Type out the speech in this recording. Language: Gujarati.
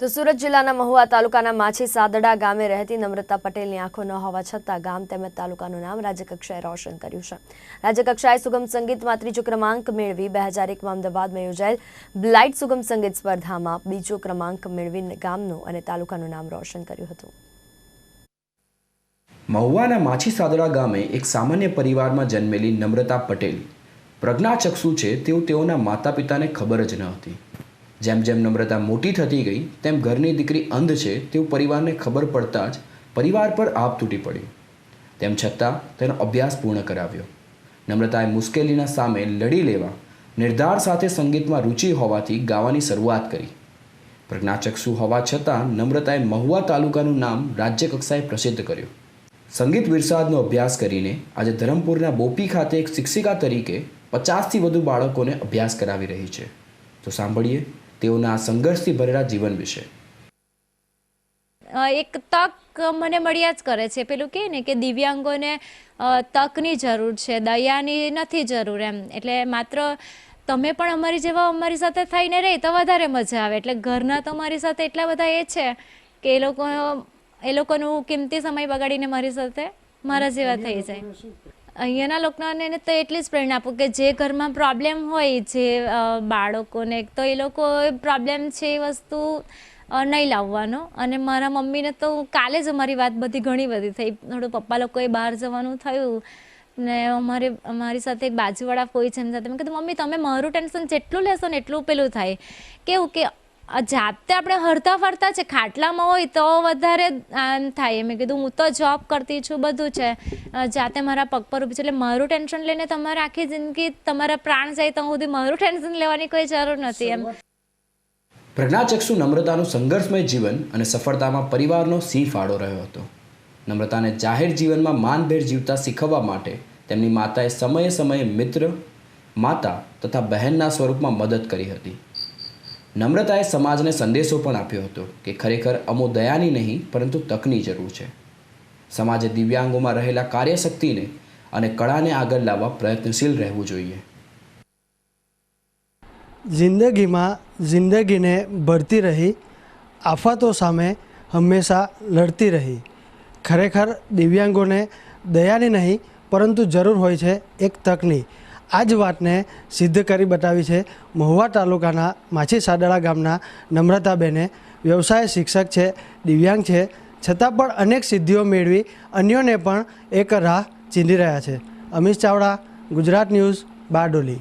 તો સુરત જિલ્લાના મહુવા તાલુકાના માછી સાદડા ગામે રહેતી નમ્રતા પટેલની આંખો ન હોવા છતાં ગામ તેમજ તાલુકાનું નામ રાજ્યકક્ષાએ રોશન કર્યું છે. રાજ્યકક્ષાએ સુગમ સંગીતમાં ત્રીજો ક્રમાંક મેળવી બે હજાર એકમાં અમદાવાદમાં યોજાયેલ બ્લાઇટ સુગમ સંગીત સ્પર્ધામાં બીજો ક્રમાંક મેળવી ગામનું અને તાલુકાનું નામ રોશન કર્યું હતું. મહુવાના માછી સાદડા ગામે એક સામાન્ય પરિવારમાં જન્મેલી નમ્રતા પટેલ. પ્રજ્ઞાચક્ષુ છે તેવું તેઓના માતા પિતાને ખબર જ ન હતી. જેમ જેમ નમ્રતા મોટી થતી ગઈ, તેમ ઘરની દીકરી અંધ છે તેવું પરિવારને ખબર પડતા જ પરિવાર પર આપ તૂટી પડ્યું તેમ છતાં તેનો અભ્યાસ પૂર્ણ કરાવ્યો. નમ્રતાએ મુશ્કેલીના સામે લડી લેવા, નિર્ધાર સાથે સંગીતમાં રુચિ હોવાથી ગાવાની શરૂઆત કરી. પ્રજ્ઞાચક્ષુ હોવા છતાં નમ્રતાએ મહુવા તાલુકાનું નામ રાજ્ય કક્ષાએ પ્રસિદ્ધ કર્યું. સંગીત વિરસાદનો અભ્યાસ કરીને આજે ધરમપુરના બોપી ખાતે એક શિક્ષિકા તરીકે પચાસથી વધુ બાળકોને અભ્યાસ કરાવી રહી છે. તો સાંભળીએ. તેઓના સંઘર્ષથી ભરેલા જીવન વિશે. એક તક મને મળ્યા જ કરે છે. પેલું કહે ને કે દિવ્યાંગોને તકની જરૂર છે, દયાની નથી જરૂર એમ. એટલે માત્ર તમે પણ અમારી જેવા અમારી સાથે થઈને રહી તો વધારે મજા આવે. એટલે ઘરના તો મારી સાથે એટલા બધા એ છે કે એ લોકો, એ લોકોનું કિંમતી સમય બગાડીને મારી સાથે, મારા જેવા થઈ જાય. અહીંયાના લોકોને તો એટલી જ પ્રેરણા આપું કે જે ઘરમાં પ્રોબ્લેમ હોય, જે બાળકોને, તો એ લોકો પ્રોબ્લેમ છે એ વસ્તુ નહીં લાવવાનો. અને મારા મમ્મીને તો કાલે જ અમારી વાત બધી ઘણી બધી થઈ. થોડું પપ્પા લોકોએ બહાર જવાનું થયું ને અમારે, અમારી સાથે એક બાજુવાળા કોઈ છે એમ સાથે. મેં કીધું, મમ્મી, તમે મારું ટેન્શન જેટલું લેશો ને એટલું પેલું થાય. કેવું કે જાતે આપણે હરતા ફરતા છે. ખાટલામાં હોય તો વધારે આમ થાય. મેં કીધું, હું તો જોબ કરતી છું, બધું છે. જાતે મારા પગ પર ઊભી છે. એટલે મારું ટેન્શન લઈને તમારે આખી જિંદગી તમારા પ્રાણ જાય તો સુધી મારું ટેન્શન લેવાની કોઈ જરૂર નથી એમ. પ્રજ્ઞાચક્ષુ નમ્રતાનું સંઘર્ષમય જીવન અને સફળતામાં પરિવારનો સિંહ ફાળો રહ્યો હતો. નમ્રતાને જાહેર જીવનમાં માનભેર જીવતા શીખવવા માટે તેમની માતાએ સમયે સમયે મિત્ર, માતા તથા બહેનના સ્વરૂપમાં મદદ કરી હતી. નમ્રતાએ સમાજને સંદેશો પણ આપ્યો હતો કે ખરેખર અમો દયાની નહીં, પરંતુ તકની જરૂર છે. સમાજે દિવ્યાંગોમાં રહેલા કાર્યશક્તિને અને કળાને આગળ લાવવા પ્રયત્નશીલ રહેવું જોઈએ. જિંદગીમાં જિંદગીને ભરતી રહી, આફતો સામે હંમેશા લડતી રહી. ખરેખર દિવ્યાંગોને દયાની નહીં, પરંતુ જરૂર હોય છે એક તકની. આ જ વાતને સિદ્ધ કરી બતાવી છે મહુવા તાલુકાના માછી સાદડા ગામના નમ્રતાબેને. વ્યવસાય શિક્ષક છે, દિવ્યાંગ છે. છતાં પણ અનેક સિદ્ધિઓ મેળવી અન્યોને પણ એક રાહ ચીંધી રહ્યા છે. અમિત ચાવડા, ગુજરાત ન્યૂઝ, બારડોલી.